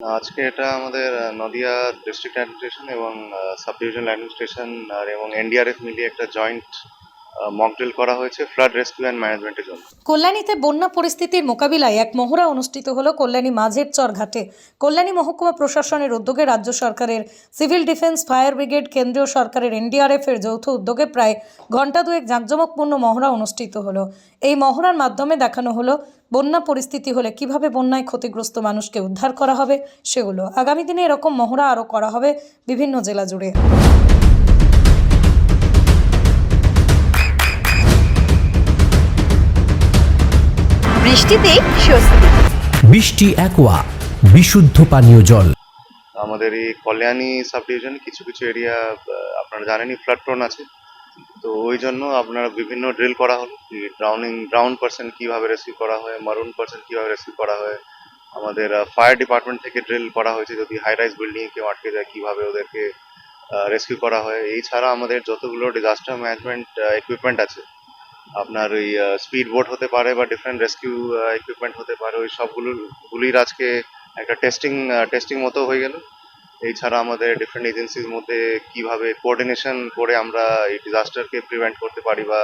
আজকে এটা আমাদের নদিয়া ডিস্ট্রিক্ট অ্যাডমিনিস্ট্রেশন এবং সাব ডিভিশনাল অ্যাডমিনিস্ট্রেশন আর এবং এনডিআরএফ মিলিয়ে একটা জয়েন্ট করা হয়েছে ফ্লাড রেস্কিউ অ্যান্ড ম্যানেজমেন্টের জন্য। কল্যাণীতে বন্যা পরিস্থিতির মোকাবিলায় এক মহড়া অনুষ্ঠিত হলো কল্যাণী মাঝের চর ঘাটে কল্যাণী মহকুমা প্রশাসনের উদ্যোগে রাজ্য সরকারের সিভিল ডিফেন্স, ফায়ার ব্রিগেড, কেন্দ্রীয় সরকারের এনডিআরএফ এর যৌথ উদ্যোগে প্রায় ঘণ্টা দুয়েক জাঁকজমকপূর্ণ মহড়া অনুষ্ঠিত হলো। এই মহড়ার মাধ্যমে দেখানো হলো বন্যা পরিস্থিতি হলে কীভাবে বন্যায় ক্ষতিগ্রস্ত মানুষকে উদ্ধার করা হবে সেগুলো। আগামী দিনে এরকম মহড়া আরও করা হবে বিভিন্ন জেলা জুড়ে। বৃষ্টিতে স্বস্তি। বৃষ্টি অ্যাকোয়া বিশুদ্ধ পানীয় জল। আমাদের এই কল্যাণী সাব ডিভিশনে কিছু কিছু এরিয়া আপনারা জানেনই ফ্লাড প্রোন আছে। তো ওই জন্য আপনারা বিভিন্ন ড্রিল করা হলো। ড্রাউনিং ড্রাউন পার্সন কীভাবে রেসিভ করা হয় মারুন পার্সন কীভাবে রেসিভ করা হয়। আমাদের ফায়ার ডিপার্টমেন্ট থেকে ড্রিল করা হয়েছে যদি হাই রাইজ বিল্ডিং কেউ আটকে যায় কীভাবে ওদেরকে রেস্কিউ করা হয়। এই ছাড়া আমাদের যতগুলো ডিজাস্টার ম্যানেজমেন্ট ইকুইপমেন্ট আছে আপনার ওই স্পিড বোট হতে পারে বা ডিফারেন্ট রেস্কিউ ইকুইপমেন্ট হতে পারে, ওই সবগুলো গুলির আজকে একটা টেস্টিং টেস্টিং মতো হয়ে গেল। এছাড়া আমাদের ডিফারেন্ট এজেন্সির মধ্যে কীভাবে কোঅর্ডিনেশন করে আমরা এই ডিজাস্টারকে প্রিভেন্ট করতে পারি বা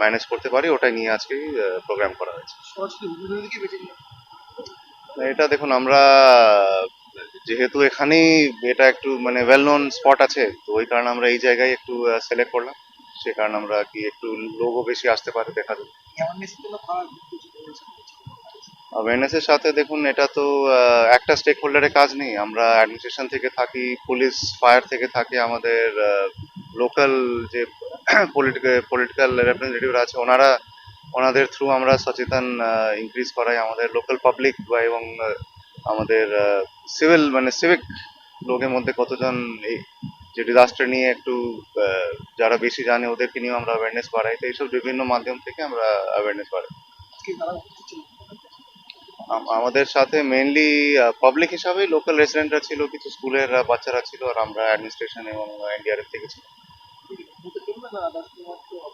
ম্যানেজ করতে পারি ওটাই নিয়ে আজকে প্রোগ্রাম করা হয়েছে। এটা দেখুন, আমরা যেহেতু এখানেই এটা একটু মানে ওয়েল নোন স্পট আছে, তো ওই কারণে আমরা এই জায়গায় একটু সিলেক্ট করলাম। সে কারণে আমরা কি একটু লোকও বেশি আসতে পারে দেখা যাবে সাথে দেখুন, এটা তো একটা স্টেক হোল্ডারের কাজ নেই। আমরা অ্যাডমিনিস্ট্রেশন থেকে থাকি পুলিশ ফায়ার থেকে থাকে, আমাদের লোকাল যে পলিটিক্যাল রিপ্রেজেন্টেটিভরা আছে, ওনারা, ওনাদের থ্রু আমরা সচেতন ইনক্রিজ করাই আমাদের লোকাল পাবলিক বা এবং আমাদের সিভিল মানে সিভিক লোকের মধ্যে কতজন যে ডিজাস্টার নিয়ে একটু যারা বেশি জানে ওদেরকে নিয়েও আমরা অ্যাওয়ারনেস বাড়াই। তো এইসব বিভিন্ন মাধ্যম থেকে আমরা অ্যাওয়ারনেস বাড়াই। আমাদের সাথে মেনলি পাবলিক হিসাবে লোকাল রেসিডেন্টরা ছিল কিছু স্কুলের বাচ্চারা ছিল আর আমরা অ্যাডমিনিস্ট্রেশন এবং এনডিআরএফ থেকে ছিল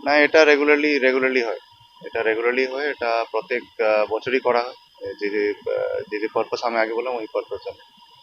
না এটা রেগুলারলি রেগুলারলি হয়। এটা রেগুলারলি হয় এটা প্রত্যেক বছরই করা হয়। যে যে আহ, যে যে পারপাস আমি আগে বললাম ওই পারপাস